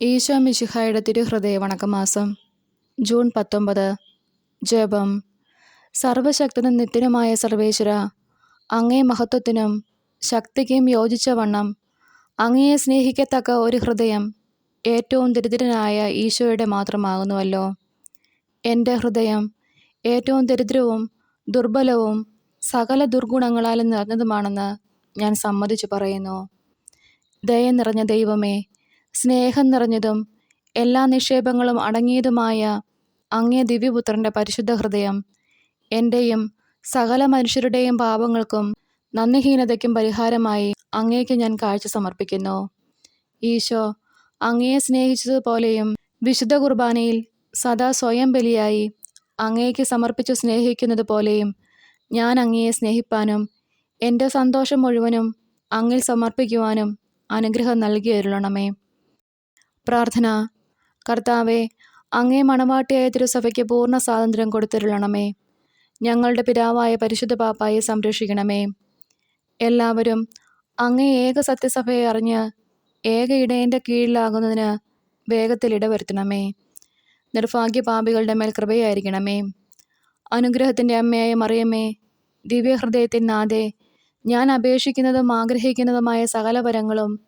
ഈശോ മിശിഹായുടെ തിരുഹൃദയ വണക്കമാസം ജൂൺ പത്തൊമ്പത്. ജപം. സർവശക്തനും നിത്യനുമായ സർവേശ്വര അങ്ങേ മഹത്വത്തിനും ശക്തിക്കും യോജിച്ച വണ്ണം അങ്ങയെ സ്നേഹിക്കത്തക്ക ഒരു ഹൃദയം ഏറ്റവും ദരിദ്രനായ ഈശോയുടെ മാത്രമാകുന്നുവല്ലോ. എന്റെ ഹൃദയം ഏറ്റവും ദരിദ്രവും ദുർബലവും സകല ദുർഗുണങ്ങളാലും നിറഞ്ഞതുമാണെന്ന് ഞാൻ സമ്മതിച്ചു പറയുന്നു. ദയ നിറഞ്ഞ ദൈവമേ സ്നേഹം നിറഞ്ഞതും എല്ലാ നിക്ഷേപങ്ങളും അടങ്ങിയതുമായ അങ്ങേ ദിവ്യപുത്രന്റെ പരിശുദ്ധ ഹൃദയം എന്റെയും സകല മനുഷ്യരുടെയും പാപങ്ങൾക്കും നന്ദിഹീനതയ്ക്കും പരിഹാരമായി അങ്ങേക്ക് ഞാൻ കാഴ്ച സമർപ്പിക്കുന്നു. ഈശോ അങ്ങയെ സ്നേഹിച്ചതുപോലെയും വിശുദ്ധ കുർബാനയിൽ സദാ സ്വയം ബലിയായി അങ്ങേക്ക് സമർപ്പിച്ചു സ്നേഹിക്കുന്നത് പോലെയും ഞാൻ അങ്ങയെ സ്നേഹിപ്പാനും എന്റെ സന്തോഷം മുഴുവനും അങ്ങിൽ സമർപ്പിക്കുവാനും അനുഗ്രഹം നൽകി അരുളണമേ. പ്രാർത്ഥന. കർത്താവെ അങ്ങേ മണവാട്ടിയായ തിരുസഭയ്ക്ക് പൂർണ സ്വാതന്ത്ര്യം കൊടുത്തിരുളണമേ. ഞങ്ങളുടെ പിതാവായ പരിശുദ്ധ പാപ്പായെ സംരക്ഷിക്കണമേ. എല്ലാവരും അങ്ങേ ഏക സത്യസഭയെ അറിഞ്ഞ് ഏക ഇടയന്റെ കീഴിലാകുന്നതിന് വേഗത്തിൽ ഇടവരുത്തണമേ. നിർഭാഗ്യ പാപികളുടെ മേൽ കൃപയായിരിക്കണമേ. അനുഗ്രഹത്തിന്റെ അമ്മയായ മറിയമ്മേ ദിവ്യഹൃദയത്തിൻ നാഥേ ഞാൻ അപേക്ഷിക്കുന്നതും ആഗ്രഹിക്കുന്നതുമായ സകല വരങ്ങളും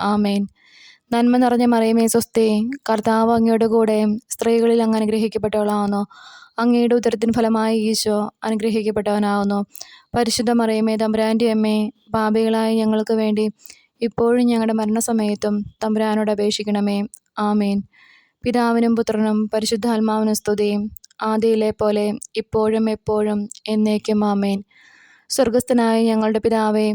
ആമേൻ. നന്മ നിറഞ്ഞ മറിയമേ സ്വസ്തി. കർത്താവ് അങ്ങയുടെ കൂടെ സ്ത്രീകളിൽ അങ്ങ് അനുഗ്രഹിക്കപ്പെട്ടവളാവുന്നു. അങ്ങയുടെ ഉത്തരത്തിൻ ഫലമായി ഈശോ അനുഗ്രഹിക്കപ്പെട്ടവനാവുന്നു. പരിശുദ്ധ മറിയമേ തമ്പുരാന്റെ അമ്മേ പാപികളായ ഞങ്ങൾക്ക് വേണ്ടി ഇപ്പോഴും ഞങ്ങളുടെ മരണസമയത്തും തമ്പുരാനോട് അപേക്ഷിക്കണമേ. ആമേൻ. പിതാവിനും പുത്രനും പരിശുദ്ധാത്മാവിനും സ്തുതിയും ആദിയിലെ പോലെ ഇപ്പോഴും എപ്പോഴും എന്നേക്കും ആമേൻ. സ്വർഗസ്ഥനായ ഞങ്ങളുടെ പിതാവേ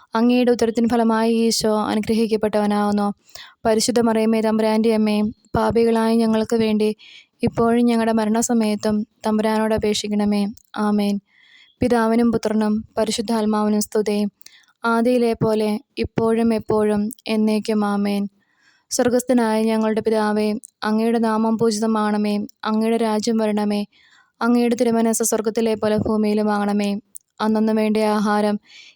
അങ്ങയുടെ ഉത്തരത്തിന് ഫലമായി ഈശോ അനുഗ്രഹിക്കപ്പെട്ടവനാവുന്നു. പരിശുദ്ധ മറിയമേ തമ്പുരാന്റെ അമ്മയും പാപികളായ ഞങ്ങൾക്ക് വേണ്ടി ഇപ്പോഴും ഞങ്ങളുടെ മരണസമയത്തും തമ്പുരാനോട് അപേക്ഷിക്കണമേ. ആമേൻ. പിതാവിനും പുത്രനും പരിശുദ്ധാത്മാവിനും സ്തുതി. ആദിയിലെ പോലെ ഇപ്പോഴും എപ്പോഴും എന്നേക്കും ആമേൻ. സ്വർഗസ്ഥനായ ഞങ്ങളുടെ പിതാവേ അങ്ങയുടെ നാമം പൂജിതമാണമേ അങ്ങയുടെ രാജ്യം വരണമേ അങ്ങയുടെ തിരുമനസ് സ്വർഗത്തിലെ പോലെ ഭൂമിയിലും ആകണമേ. അന്നന്ന് വേണ്ട ആഹാരം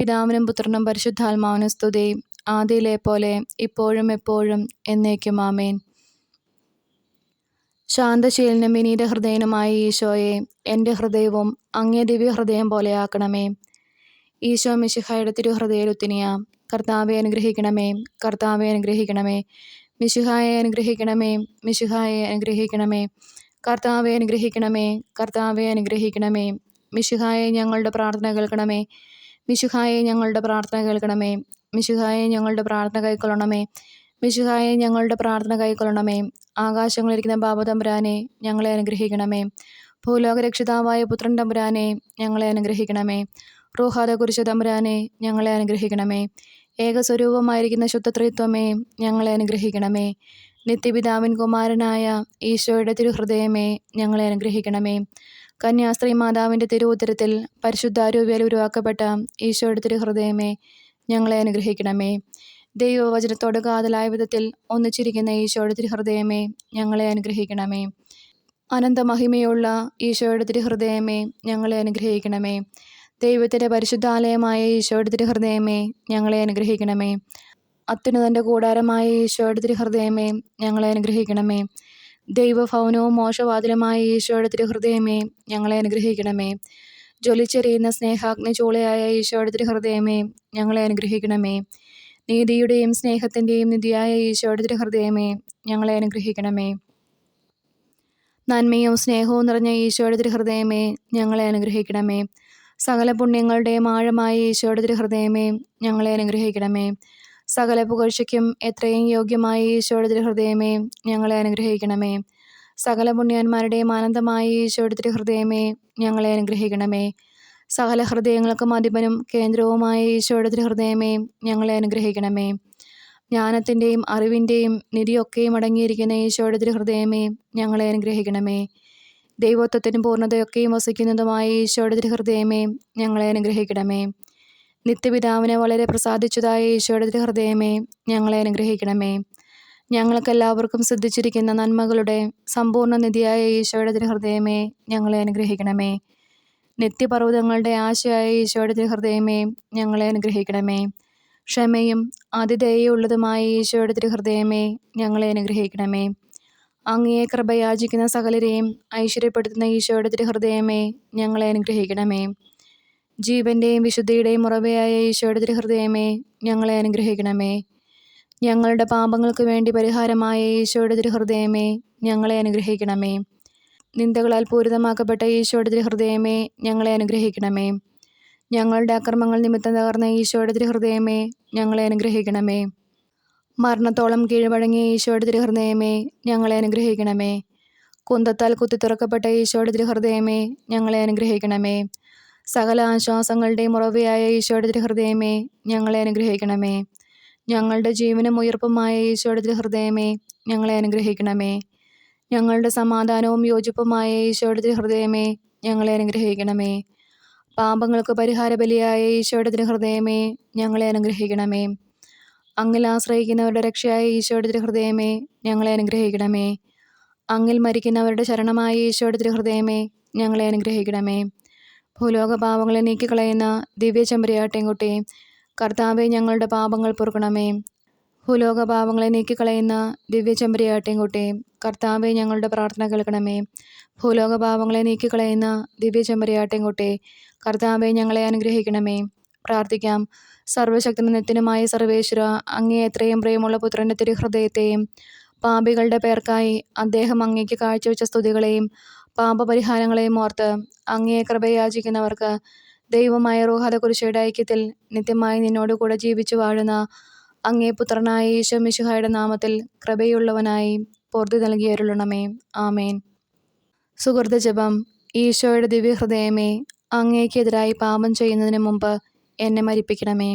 പിതാവിനും പുത്രനും പരിശുദ്ധാത്മാവിനും സ്തുതി. ആദിയിലെ പോലെ ഇപ്പോഴും എപ്പോഴും എന്നേക്കും ആമേൻ. ശാന്തശീലനും വിനീത ഹൃദയനുമായ ഈശോയെ എന്റെ ഹൃദയവും അങ്ങേ ദിവ്യ ഹൃദയം പോലെയാക്കണമേ ഈശോ മിശിഹായുടെ തിരുഹൃദയരുത്തിനിയ കർത്താവെ അനുഗ്രഹിക്കണമേ കർത്താവെ അനുഗ്രഹിക്കണമേ മിശിഹായെ അനുഗ്രഹിക്കണമേ മിശിഹായെ അനുഗ്രഹിക്കണമേ കർത്താവെ അനുഗ്രഹിക്കണമേ കർത്താവെ അനുഗ്രഹിക്കണമേ മിശിഹായെ ഞങ്ങളുടെ പ്രാർത്ഥന കേൾക്കണമേ മിശിഹായെ ഞങ്ങളുടെ പ്രാർത്ഥന കേൾക്കണമേ. മിശുഹായെ ഞങ്ങളുടെ പ്രാർത്ഥന കൈക്കൊള്ളണമേ. മിശുഹായെ ഞങ്ങളുടെ പ്രാർത്ഥന കൈക്കൊള്ളണമേ. ആകാശങ്ങളിരിക്കുന്ന ബാബതമ്പുരാനെ ഞങ്ങളെ അനുഗ്രഹിക്കണമേ. ഭൂലോക രക്ഷിതാവായ പുത്രൻ തമ്പുരാനെ ഞങ്ങളെ അനുഗ്രഹിക്കണമേ. റൂഹാദ കുരിശ തമ്പുരാനെ ഞങ്ങളെ അനുഗ്രഹിക്കണമേ. ഏകസ്വരൂപമായിരിക്കുന്ന ശുദ്ധത്രിത്വമേ ഞങ്ങളെ അനുഗ്രഹിക്കണമേ. നിത്യപിതാവിൻ കുമാരനായ ഈശോയുടെ തിരുഹൃദയമേ ഞങ്ങളെ അനുഗ്രഹിക്കണമേ. കന്യാസ്ത്രീ മാതാവിന്റെ തിരുവുത്തരത്തിൽ പരിശുദ്ധാരൂപ്യയിൽ ഉരുവാക്കപ്പെട്ട ഈശോയുടെ തിരുഹൃദയമേ ഞങ്ങളെ അനുഗ്രഹിക്കണമേ. ദൈവവചനത്തോട് കാതലായ വിധത്തിൽ ഒന്നിച്ചിരിക്കുന്ന ഈശോയുടെ തിരുഹൃദയമേ ഞങ്ങളെ അനുഗ്രഹിക്കണമേ. അനന്തമഹിമയുള്ള ഈശോയുടെ തിരുഹൃദയമേ ഞങ്ങളെ അനുഗ്രഹിക്കണമേ. ദൈവത്തിന്റെ പരിശുദ്ധാലയമായ ഈശോയുടെ തിരുഹൃദയമേ ഞങ്ങളെ അനുഗ്രഹിക്കണമേ. അത്യുന്നതന്റെ കൂടാരമായ ഈശോയുടെ തിരുഹൃദയമേ ഞങ്ങളെ അനുഗ്രഹിക്കണമേ. ദൈവഭവനവും മോശവാതിലുമായ ഈശോയുടെ തിരുഹൃദയമേ ഞങ്ങളെ അനുഗ്രഹിക്കണമേ. ജ്വലിച്ചെറിയുന്ന സ്നേഹാഗ്നി ചൂളയായ ഈശോയുടെ തിരുഹൃദയമേ ഞങ്ങളെ അനുഗ്രഹിക്കണമേ. നീതിയുടെയും സ്നേഹത്തിന്റെയും നിധിയായ ഈശോയുടെ തിരുഹൃദയമേ ഞങ്ങളെ അനുഗ്രഹിക്കണമേ. നന്മയും സ്നേഹവും നിറഞ്ഞ ഈശോയുടെ തിരുഹൃദയമേ ഞങ്ങളെ അനുഗ്രഹിക്കണമേ. സകല പുണ്യങ്ങളുടെയും ആഴമായ ഈശോയുടെ തിരുഹൃദയമേ ഞങ്ങളെ അനുഗ്രഹിക്കണമേ. സകല പുകഴ്ചയ്ക്കും എത്രയും യോഗ്യമായ ഈശോയുടെ ഹൃദയമേ ഞങ്ങളെ അനുഗ്രഹിക്കണമേ. സകല പുണ്യന്മാരുടെയും ആനന്ദമായ ഈശോയുടെ ഹൃദയമേ ഞങ്ങളെ അനുഗ്രഹിക്കണമേ. സകല ഹൃദയങ്ങൾക്കും അധിപനും കേന്ദ്രവുമായ ഈശോയുടെ ഹൃദയമേ ഞങ്ങളെ അനുഗ്രഹിക്കണമേ. ജ്ഞാനത്തിന്റെയും അറിവിന്റെയും നിധിയൊക്കെയും അടങ്ങിയിരിക്കുന്ന ഈശോയുടെ ഹൃദയമേ ഞങ്ങളെ അനുഗ്രഹിക്കണമേ. ദൈവത്വത്തിനും പൂർണതയൊക്കെയും വസിക്കുന്നതുമായ ഈശോയുടെ ഹൃദയമേ ഞങ്ങളെ അനുഗ്രഹിക്കണമേ. നിത്യപിതാവിനെ വളരെ പ്രസാദിച്ചതായ ഈശോയുടെ ഹൃദയമേ ഞങ്ങളെ അനുഗ്രഹിക്കണമേ. ഞങ്ങൾക്കെല്ലാവർക്കും സിദ്ധിച്ചിരിക്കുന്ന നന്മകളുടെ സമ്പൂർണ നിധിയായ ഈശോയുടെ ഹൃദയമേ ഞങ്ങളെ അനുഗ്രഹിക്കണമേ. നിത്യപർവതങ്ങളുടെ ആശയായ ഈശോയുടെ ഹൃദയമേ ഞങ്ങളെ അനുഗ്രഹിക്കണമേ. ക്ഷമയും അതിഥേയുള്ളതുമായ ഈശോയുടെ ഹൃദയമേ ഞങ്ങളെ അനുഗ്രഹിക്കണമേ. അങ്ങയെ കൃപയാചിക്കുന്ന സകലരെയും ഐശ്വര്യപ്പെടുത്തുന്ന ഈശോയുടെ ഹൃദയമേ ഞങ്ങളെ അനുഗ്രഹിക്കണമേ. ജീവന്റെയും വിശുദ്ധിയുടെയും ഉറവയായ ഈശോയുടെ തിരുഹൃദയമേ ഞങ്ങളെ അനുഗ്രഹിക്കണമേ. ഞങ്ങളുടെ പാപങ്ങൾക്ക് വേണ്ടി പരിഹാരമായ ഈശോയുടെ തിരുഹൃദയമേ ഞങ്ങളെ അനുഗ്രഹിക്കണമേ. നിന്ദകളാൽ പൂരിതമാക്കപ്പെട്ട ഈശോയുടെ തിരുഹൃദയമേ ഞങ്ങളെ അനുഗ്രഹിക്കണമേ. ഞങ്ങളുടെ അക്രമങ്ങൾ നിമിത്തം തകർന്ന ഈശോയുടെ തിരുഹൃദയമേ ഞങ്ങളെ അനുഗ്രഹിക്കണമേ. മരണത്തോളം കീഴ്വഴങ്ങിയ ഈശോയുടെ തിരുഹൃദയമേ ഞങ്ങളെ അനുഗ്രഹിക്കണമേ. കുന്തത്താൽ കുത്തി തുറക്കപ്പെട്ട ഈശോയുടെ തിരുഹൃദയമേ ഞങ്ങളെ അനുഗ്രഹിക്കണമേ. സകല ആശ്വാസങ്ങളുടെയും ഉറവയായ ഈശോയുടെ ഹൃദയമേ ഞങ്ങളെ അനുഗ്രഹിക്കണമേ. ഞങ്ങളുടെ ജീവനും ഉയർപ്പുമായ ഈശോയുടെ ഹൃദയമേ ഞങ്ങളെ അനുഗ്രഹിക്കണമേ. ഞങ്ങളുടെ സമാധാനവും യോജിപ്പുമായ ഈശോയുടെ ഹൃദയമേ ഞങ്ങളെ അനുഗ്രഹിക്കണമേ. പാപങ്ങൾക്ക് പരിഹാര ബലിയായ ഈശോയുടെ ഹൃദയമേ ഞങ്ങളെ അനുഗ്രഹിക്കണമേ. അങ്ങിൽ ആശ്രയിക്കുന്നവരുടെ രക്ഷയായ ഈശോയുടെ ഹൃദയമേ ഞങ്ങളെ അനുഗ്രഹിക്കണമേ. അങ്ങിൽ മരിക്കുന്നവരുടെ ശരണമായ ഈശോയുടെ ഹൃദയമേ ഞങ്ങളെ അനുഗ്രഹിക്കണമേ. ഭൂലോക പാപങ്ങളെ നീക്കിക്കളയുന്ന ദിവ്യ ചെമ്പരിയാട്ടിൻകുട്ടി കർത്താവെ ഞങ്ങളുടെ പാപങ്ങൾ പൊറുക്കണമേ. ഭൂലോക പാപങ്ങളെ നീക്കിക്കളയുന്ന ദിവ്യ ചെമ്പരിയാട്ടിൻകുട്ടി കർത്താവെ ഞങ്ങളുടെ പ്രാർത്ഥന കേൾക്കണമേ. ഭൂലോക പാപങ്ങളെ നീക്കിക്കളയുന്ന ദിവ്യ ചെമ്പരിയാട്ടിൻകുട്ടി കർത്താവെ ഞങ്ങളെ അനുഗ്രഹിക്കണമേ. പ്രാർത്ഥിക്കാം. സർവശക്തനും നിത്യനുമായ സർവേശ്വര അങ്ങേ എത്രയും പ്രിയമുള്ള പുത്രന്റെ തിരുഹൃദയത്തെയും പാപികളുടെ പേർക്കായി അദ്ദേഹം അങ്ങേക്ക് കാഴ്ചവെച്ച സ്തുതികളെയും പാപപരിഹാരങ്ങളെയും ഓർത്ത് അങ്ങയെ കൃപയാചിക്കുന്നവർക്ക് ദൈവമായ റൂഹത കുരിശയുടെ ഐക്യത്തിൽ നിത്യമായി നിന്നോട് കൂടെ ജീവിച്ചു വാഴുന്ന അങ്ങേ പുത്രനായ ഈശോ മിശുഹായുടെ നാമത്തിൽ കൃപയുള്ളവനായി പൂർത്തി നൽകിയരുളണമേ. ആമേൻ. സുഹൃത്ത് ജപം. ഈശോയുടെ ദിവ്യഹൃദയമേ അങ്ങേക്കെതിരായി പാപം ചെയ്യുന്നതിന് മുമ്പ് എന്നെ മരിപ്പിക്കണമേ.